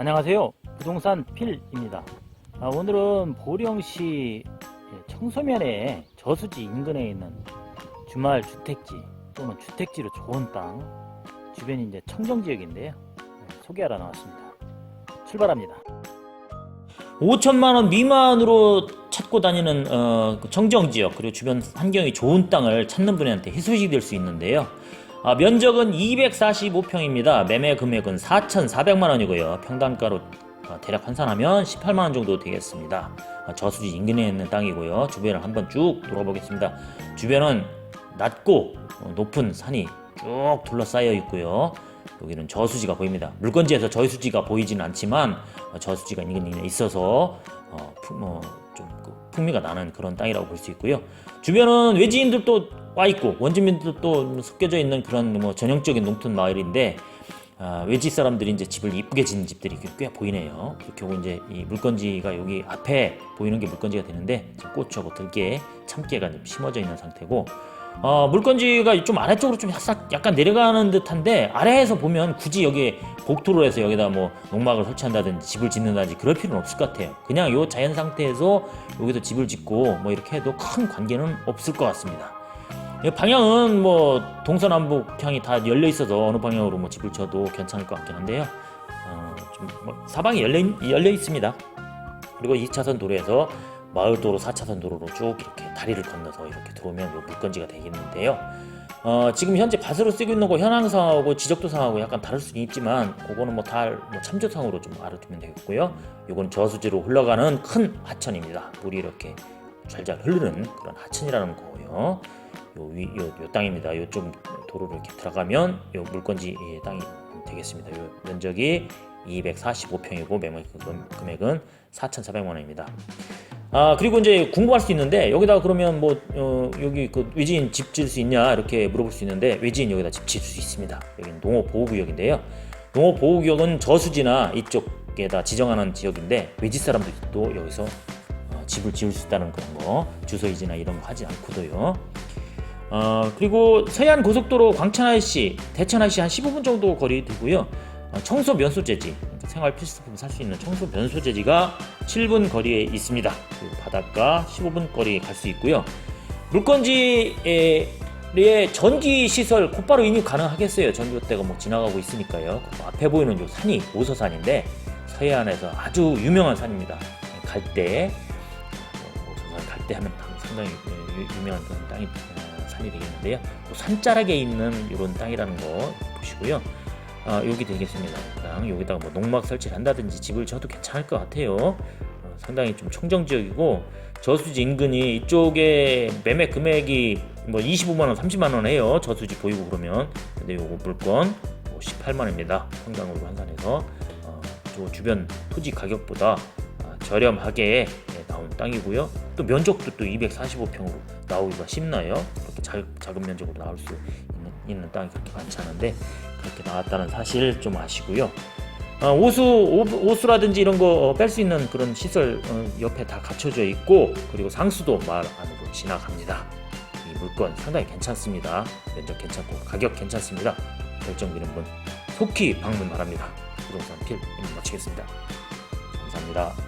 안녕하세요. 부동산 필입니다. 아, 오늘은 보령시 청소면에 저수지 인근에 있는 주말 주택지 또는 주택지로 좋은 땅 주변이 이제 청정 지역인데요. 네, 소개하러 나왔습니다. 출발합니다. 5천만 원 미만으로 찾고 다니는 어, 그 청정 지역 그리고 주변 환경이 좋은 땅을 찾는 분한테 희소식이 될 수 있는데요. 아, 면적은 245평입니다. 매매 금액은 4,400만 원이고요. 평당가로 아, 대략 환산하면 18만 원 정도 되겠습니다. 아, 저수지 인근에 있는 땅이고요. 주변을 한번 쭉 돌아보겠습니다. 주변은 낮고 어, 높은 산이 쭉 둘러싸여 있고요. 여기는 저수지가 보입니다. 물건지에서 저수지가 보이지는 않지만 어, 저수지가 인근에 있어서 어, 품, 어, 좀 그 풍미가 나는 그런 땅이라고 볼 수 있고요. 주변은 외지인들도 와 있고 원주민들도 또 섞여져 있는 그런 뭐 전형적인 농촌 마을인데 아, 외지 사람들이 이제 집을 이쁘게 짓는 집들이 꽤- 꽤 보이네요. 결국 이제 이 물건지가 여기 앞에 보이는 게 물건지가 되는데 지금 고추하고 들깨, 참깨가 좀 심어져 있는 상태고 어, 물건지가 좀 아래쪽으로 좀 약간, 내려가는 듯한데 아래에서 보면 굳이 여기 복도로 해서 여기다 뭐 농막을 설치한다든지 집을 짓는다든지 그럴 필요는 없을 것 같아요. 그냥 요 자연 상태에서 여기서 집을 짓고 뭐 이렇게 해도 큰 관계는 없을 것 같습니다. 이 방향은 뭐 동서남북 향이 다 열려 있어서 어느 방향으로 뭐 집을 지어도 괜찮을 것 같긴 한데요. 어, 좀뭐 사방이 열려, 있- 열려 있습니다. 그리고 2차선 도로에서 마을도로 4차선 도로로 쭉 이렇게 다리를 건너서 이렇게 들어오면 요 물건지가 되겠는데요. 어, 지금 현재 밭으로 쓰고 있는 거 현황상하고 지적도상하고 약간 다를 수는 있지만 그거는 뭐 다 뭐 참조상으로 좀 알아두면 되겠고요. 요건 저수지로 흘러가는 큰 하천입니다. 물이 이렇게 잘잘 흐르는 그런 하천이라는 거고요. 요 위, 요, 요 땅입니다. 요쪽 도로로 이렇게 들어가면 요 물건지 이 땅이 되겠습니다. 요 면적이 245평이고 매매 금- 금액은 4,400만 원입니다. 아 그리고 이제 궁금할 수 있는데 여기다 그러면 뭐 어, 여기 그 외지인 집 지을 수 있냐 이렇게 물어볼 수 있는데 외지인 여기다 집 지을 수 있습니다. 여기는 농업 보호구역인데요. 농업 보호구역은 저수지나 이쪽에다 지정하는 지역인데 외지 사람들도 여기서 어, 집을 지을 수 있다는 그런 거 주소이지나 이런 거 하지 않고도요. 어, 그리고 서해안 고속도로 광천IC, 대천IC 한 15분 정도 거리 되고요. 어, 청소 면소재지, 그러니까 생활 필수품 살 수 있는 청소 면소재지가 7분 거리에 있습니다. 그리고 바닷가 15분 거리 갈 수 있고요. 물건지에 전기 시설 곧바로 인입 가능하겠어요. 전기요대가 뭐 지나가고 있으니까요. 그 앞에 보이는 요 산이 오서산인데 서해안에서 아주 유명한 산입니다. 갈대, 뭐 오서산 갈대 하면 상당히 유- 유명한 어, 산이 되겠는데요. 또 산자락에 있는 이런 땅이라는 거 보시고요. 아, 여기 되겠습니다. 이땅 여기다가 뭐 농막 설치를 한다든지 집을 지어도 괜찮을 것 같아요. 어, 상당히 좀 청정 지역이고 저수지 인근이 이쪽에 매매 금액이 뭐 25만 원, 30만 원 해요. 저수지 보이고 그러면 근데 요거 물건 뭐 18만 원입니다. 평당으로 환산해서 어, 저 주변 토지 가격보다 아, 저렴하게 예, 나온 땅이고요. 또 면적도 또 245평으로 나오기가 쉽나요? 그렇게 작, 작은 면적으로 나올 수 있는, 있는 땅이 그렇게 많지 않은데 그렇게 나왔다는 사실 좀 아시고요. 어, 오수 오, 수라든지 이런 거 뺄 수 있는 그런 시설 어, 옆에 다 갖춰져 있고 그리고 상수도 마을 안으로 지나갑니다. 이 물건 상당히 괜찮습니다. 면적 괜찮고 가격 괜찮습니다. 결정되는 분 속히 방문 바랍니다. 부동산 필 마치겠습니다. 감사합니다.